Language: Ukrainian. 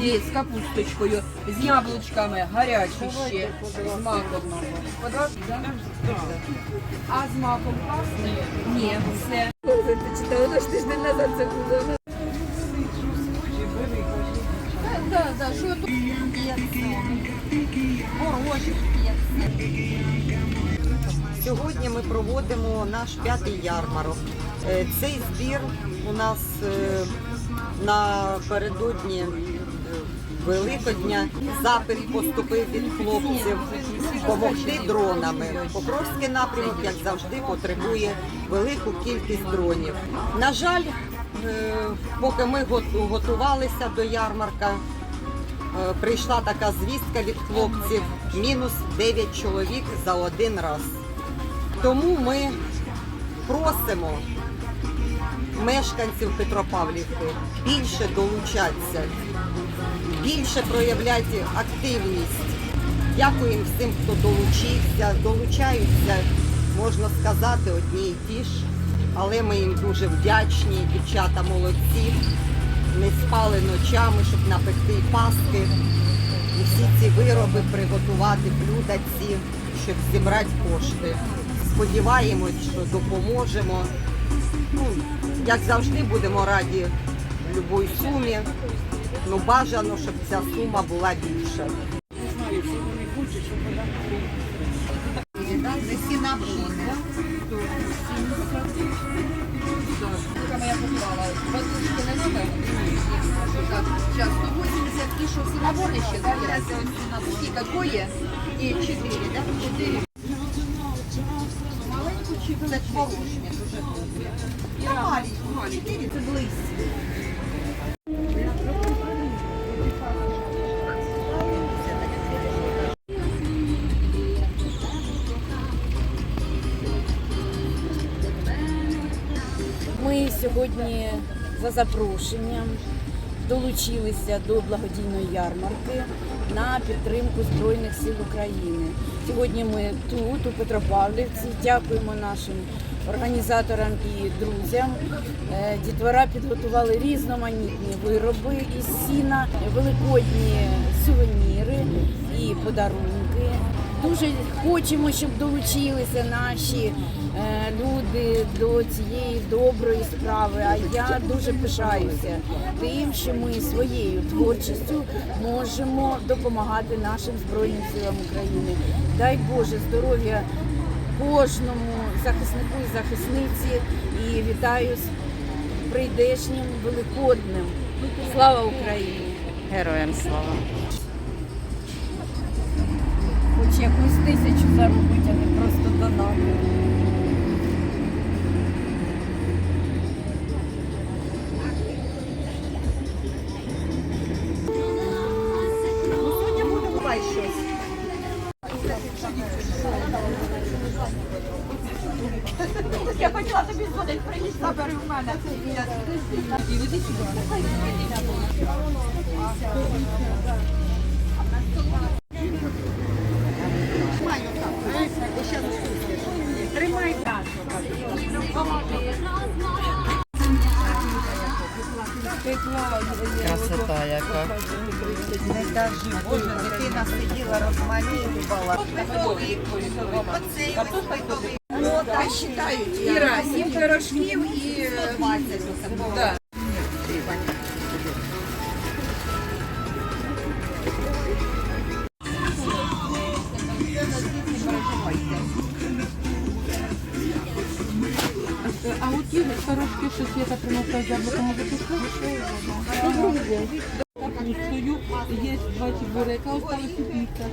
Є з капусточкою, з яблучками, гарячі ще, з маком. По 20, да? А з маком класний? Ні, все. Ти читала, ж тиждень назад це було. Так, так, що тут? Горошок. Сьогодні ми проводимо наш п'ятий ярмарок. Е, Цей збір у нас е, напередодні Великодня. Запит поступив від хлопців допомогти дронами. Покровський напрямок, як завжди, потребує велику кількість дронів. На жаль, е, поки ми готувалися до ярмарка, Е, прийшла така звістка від хлопців: мінус 9 чоловік за один раз. Тому ми просимо мешканців Петропавлівки більше долучатися, більше проявляти активність. Дякуємо всім, хто долучився. Долучаються, можна сказати, одні і ті ж, але ми їм дуже вдячні. Дівчата молодці не спали ночами, щоб напекти паски. І всі ці вироби приготувати, блюда ці, щоб зібрати кошти. Сподіваємось, що допоможемо. Ну, як завжди, будемо раді будь-якій сумі. Ну, бажано, щоб ця сума була більша. Всі напрямки. Сколько я поклала? Воздушки не надо? Так, сейчас 180 и что, все наборы еще, да? Я И какое? И 4, да? 4. Це. 4 це близько. Ми сьогодні за запрошенням долучилися до благодійної ярмарки на підтримку Збройних сил України. Сьогодні ми тут, у Петропавлівці, дякуємо нашим організаторам і друзям. Е, Дітвора підготували різноманітні вироби із сіна, великодні сувеніри і подарунки. Дуже хочемо, щоб долучилися наші е, люди до цієї доброї справи. А я дуже пишаюся тим, що ми своєю творчістю можемо допомагати нашим збройним силам України. Дай Боже здоров'я кожному захиснику і захисниці. І вітаю з прийдешнім великодним. Слава Україні! Героям слава. Хоч якусь тисячу заробити, а не просто донати. Щось. Я хотіла тобі згодити, приніс забери в Красота яка. Не кажи, Боже, дитина сиділа, розмалювала. Оцей О, так считають. Іра, 7 пирожків і... 120 Да. А от є Света приносила з яблуком, може пішли? Є два чебурека, осталось піца.